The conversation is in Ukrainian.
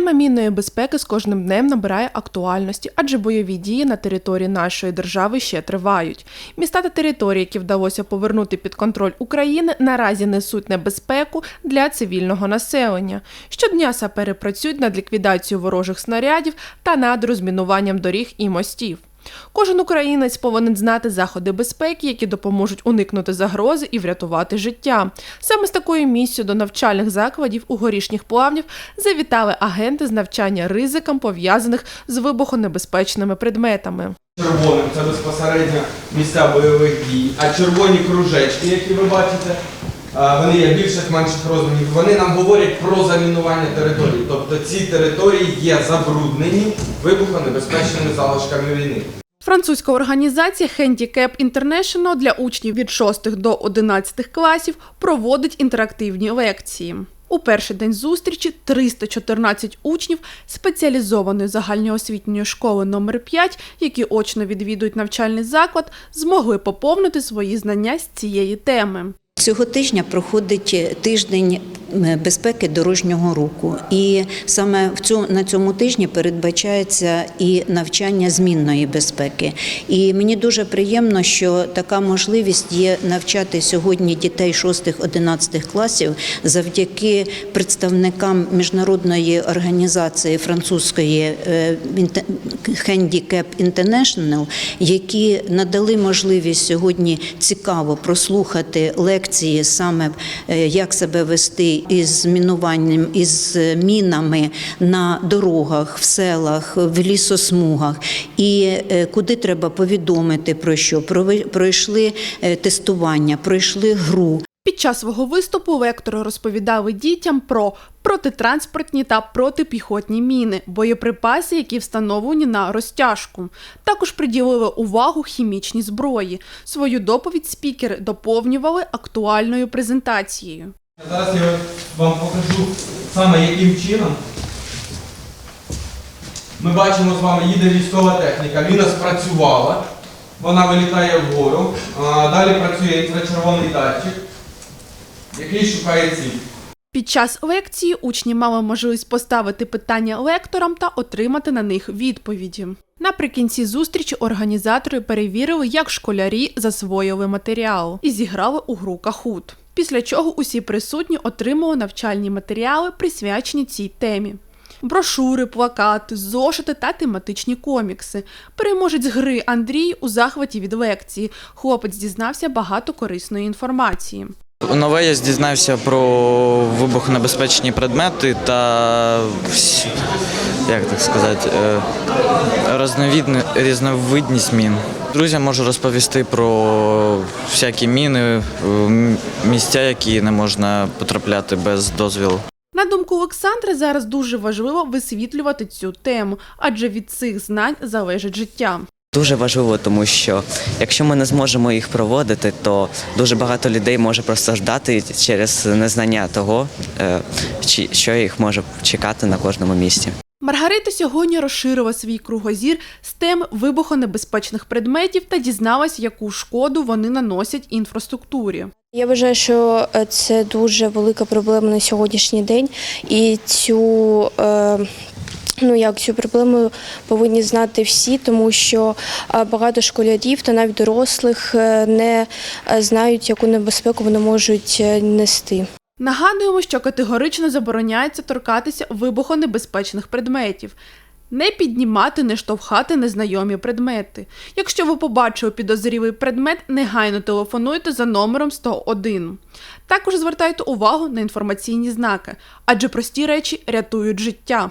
Тема мінної безпеки з кожним днем набирає актуальності, адже бойові дії на території нашої держави ще тривають. Міста та території, які вдалося повернути під контроль України, наразі несуть небезпеку для цивільного населення. Щодня сапери працюють над ліквідацією ворожих снарядів та над розмінуванням доріг і мостів. Кожен українець повинен знати заходи безпеки, які допоможуть уникнути загрози і врятувати життя. Саме з такою місією до навчальних закладів у горішніх плавнів завітали агенти з навчання ризикам, пов'язаних з вибухонебезпечними предметами. Червоним це безпосередньо місця бойових дій, а червоні кружечки, які ви бачите, вони є більших менших розмірів. Вони нам говорять про замінування територій. Тобто ці території є забруднені вибухонебезпечними залишками війни. Французька організація Handicap International для учнів від 6 до 11 класів проводить інтерактивні лекції. У перший день зустрічі 314 учнів спеціалізованої загальноосвітньої школи номер 5 які очно відвідують навчальний заклад, змогли поповнити свої знання з цієї теми. Цього тижня проходить тиждень е, безпеки дорожнього руху, і саме в цю на цьому тижні передбачається і навчання змінної безпеки. І мені дуже приємно, що така можливість є навчати сьогодні дітей 6-11 класів завдяки представникам міжнародної організації французької е, Handicap International, які надали можливість сьогодні цікаво прослухати лекції саме е, як себе вести із мінуванням, із мінами на дорогах, в селах, в лісосмугах, і е, куди треба повідомити про що. Пройшли е, тестування, пройшли гру. Під час свого виступу лектори розповідали дітям про протитранспортні та протипіхотні міни, боєприпаси, які встановлені на розтяжку. Також приділили увагу хімічній зброї. Свою доповідь спікери доповнювали актуальною презентацією. Зараз я вам покажу саме яким чином. Ми бачимо з вами, їде військова техніка. Міна спрацювала, вона вилітає вгору. Далі працює інфрачервоний датчик, який шукає ціль. Під час лекції учні мали можливість поставити питання лекторам та отримати на них відповіді. Наприкінці зустрічі організатори перевірили, як школярі засвоїли матеріал і зіграли у гру Кахут. Після чого усі присутні отримали навчальні матеріали, присвячені цій темі. Брошури, плакати, зошити та тематичні комікси. Переможець гри Андрій у захваті від лекції. Хлопець дізнався багато корисної інформації. Нове я дізнався про вибухонебезпечні предмети та як так сказати, е, різновидність мін. Друзям можу розповісти про всякі міни, е, місця, які не можна потрапляти без дозвілу. На думку Олександра, зараз дуже важливо висвітлювати цю тему, адже від цих знань залежить життя. Дуже важливо, тому що якщо ми не зможемо їх проводити, то дуже багато людей може просто ждати через незнання того, е, що їх може чекати на кожному місці. Маргарита сьогодні розширила свій кругозір з тем вибухонебезпечних предметів та дізналась, яку шкоду вони наносять інфраструктурі. Я вважаю, що е, це дуже велика проблема на сьогоднішній день, і цю. Е, Ну, як цю проблему повинні знати всі, тому що е, багато школярів та навіть дорослих не знають, яку небезпеку вони можуть нести. Нагадуємо, що категорично забороняється торкатися вибухонебезпечних предметів. Не піднімати, не штовхати незнайомі предмети. Якщо ви побачили підозрілий предмет, негайно телефонуйте за номером 101. Також звертайте увагу на інформаційні знаки, адже прості речі рятують життя.